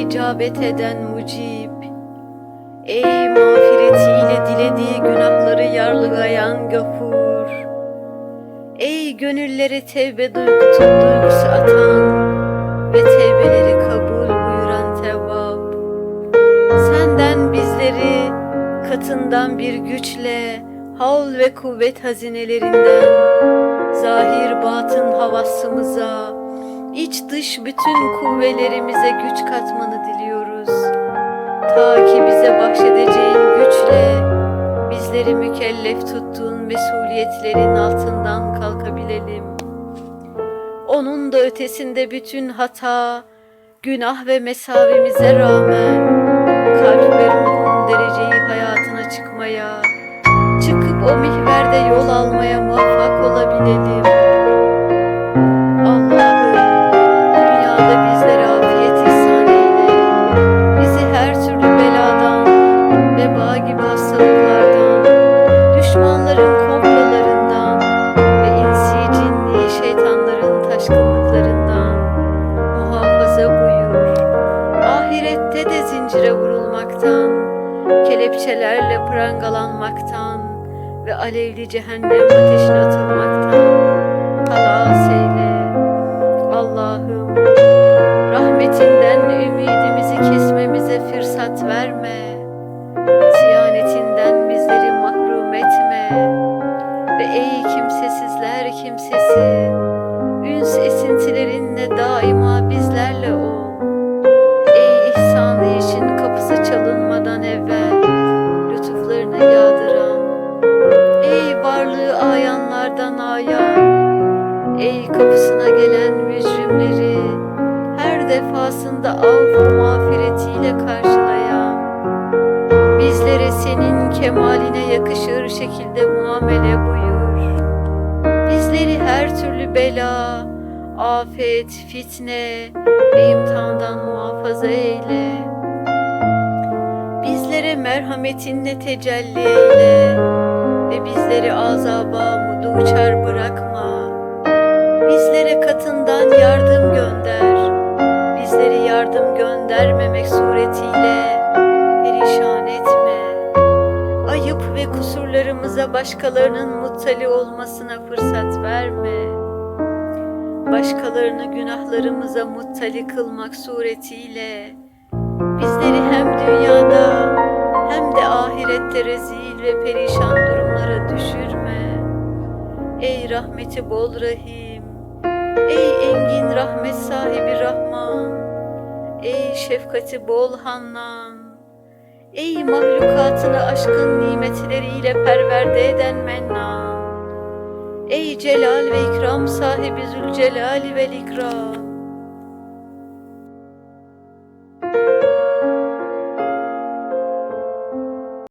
icabet eden mucib. Ey mağfiretiyle dilediği günahları yarlıgayan gafur. Ey gönülleri tevbe duygusu, duygusu atan ve tevbeleri kabul buyuran Tevvab. Senden bizleri katından bir güçle havl ve kuvvet hazinelerinden zahir batın havasımıza iç dış bütün kuvvelerimize güç katmanı diliyoruz. Ta ki bize bahşedeceğin güçle bizleri mükellef tuttuğun mesuliyetlerin altından kalkabilelim. Onun da ötesinde bütün hata, günah ve mesavimize rağmen kelepçelerle prangalanmaktan ve alevli cehennem ateşine atılmaktan halas eyle. Allah'ım rahmetinden ümidimizi kesmemize fırsat verme. Siyanetinden bizleri mahrum etme. Ve ey kimsesizler kimsesi, üns esintilerinle daima bizlerle ol. Ey kapısına gelen mücrimleri her defasında af mağfiretiyle karşılayan, bizlere senin kemaline yakışır şekilde muamele buyur. Bizleri her türlü bela, afet, fitne ve imtihandan muhafaza eyle. Bizlere merhametinle tecelli eyle ve bizleri azaba bırakma. Ve kusurlarımıza başkalarının muttali olmasına fırsat verme. Başkalarını günahlarımıza muttali kılmak suretiyle bizleri hem dünyada hem de ahirette rezil ve perişan durumlara düşürme. Ey rahmeti bol Rahim, ey engin rahmet sahibi Rahman, ey şefkati bol Hannan, ey mahlukatını aşkın nimetleriyle perverde eden Mennan, ey celal ve ikram sahibi Zülcelal ve ikram,